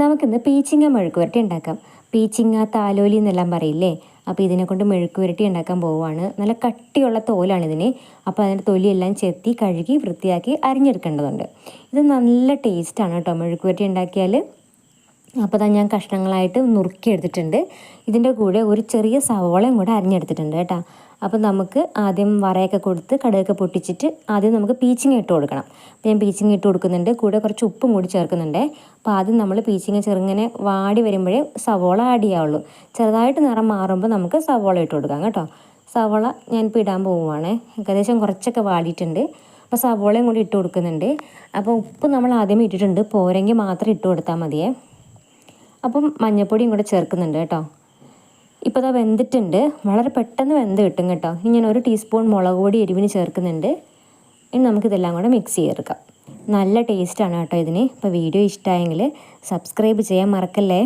നമുക്കിന്ന് പീച്ചിങ്ങ മെഴുക്ക് പുരട്ടി ഉണ്ടാക്കാം. പീച്ചിങ്ങ താലോലി എന്നെല്ലാം പറയില്ലേ? അപ്പോൾ ഇതിനെ കൊണ്ട് മെഴുക്ക് പുരട്ടി ഉണ്ടാക്കാൻ പോവുകയാണ്. നല്ല കട്ടിയുള്ള തോലാണ് ഇതിന്. അപ്പോൾ അതിന്റെ തൊലിയെല്ലാം ചെത്തി കഴുകി വൃത്തിയാക്കി അരിഞ്ഞെടുക്കേണ്ടതുണ്ട്. ഇത് നല്ല ടേസ്റ്റാണ് കേട്ടോ മെഴുക്ക് പുരട്ടി ഉണ്ടാക്കിയാൽ. അപ്പോൾ തന്നെ ഞാൻ കഷ്ണങ്ങളായിട്ട് നുറുക്കിയെടുത്തിട്ടുണ്ട്. ഇതിന്റെ കൂടെ ഒരു ചെറിയ സവോളയും കൂടെ അരിഞ്ഞെടുത്തിട്ടുണ്ട് കേട്ടോ. അപ്പോൾ നമുക്ക് ആദ്യം വറയൊക്കെ കൊടുത്ത് കടുകൊക്കെ പൊട്ടിച്ചിട്ട് ആദ്യം നമുക്ക് പീച്ചിങ് ഇട്ട് കൊടുക്കണം. അപ്പോൾ ഞാൻ പീച്ചിങ് ഇട്ട് കൊടുക്കുന്നുണ്ട്. കൂടെ കുറച്ച് ഉപ്പും കൂടി ചേർക്കുന്നുണ്ട്. അപ്പോൾ ആദ്യം നമ്മൾ പീച്ചിങ് ചെറുങ്ങനെ വാടി വരുമ്പോഴേ സവോള ആഡ് ചെയ്യാവുള്ളൂ. ചെറുതായിട്ട് നിറം മാറുമ്പോൾ നമുക്ക് സവോള ഇട്ട് കൊടുക്കാം കേട്ടോ. സവോള ഞാനിപ്പോൾ ഇടാൻ പോവുകയാണ് ഏകദേശം കുറച്ചൊക്കെ വാടിയിട്ടുണ്ട്. അപ്പോൾ സവോളയും കൂടി ഇട്ട് കൊടുക്കുന്നുണ്ട്. അപ്പോൾ ഉപ്പ് നമ്മൾ ആദ്യം ഇട്ടിട്ടുണ്ട്. പോരെങ്കിൽ മാത്രം ഇട്ട് കൊടുത്താൽ മതിയേ. അപ്പം മഞ്ഞൾപ്പൊടിയും കൂടെ ചേർക്കുന്നുണ്ട് കേട്ടോ. ഇപ്പോൾ ഇതാ വെന്തിട്ടുണ്ട്. വളരെ പെട്ടെന്ന് വെന്ത് കിട്ടും കേട്ടോ. ഇനി ഞാൻ ഒരു ടീസ്പൂൺ മുളക് പൊടി എരിവിന് ചേർക്കുന്നുണ്ട്. ഇനി നമുക്കിതെല്ലാം കൂടെ മിക്സ് ചെയ്തെടുക്കാം. നല്ല ടേസ്റ്റാണ് കേട്ടോ ഇതിന്. ഇപ്പോൾ വീഡിയോ ഇഷ്ടമായെങ്കിൽ സബ്സ്ക്രൈബ് ചെയ്യാൻ മറക്കല്ലേ?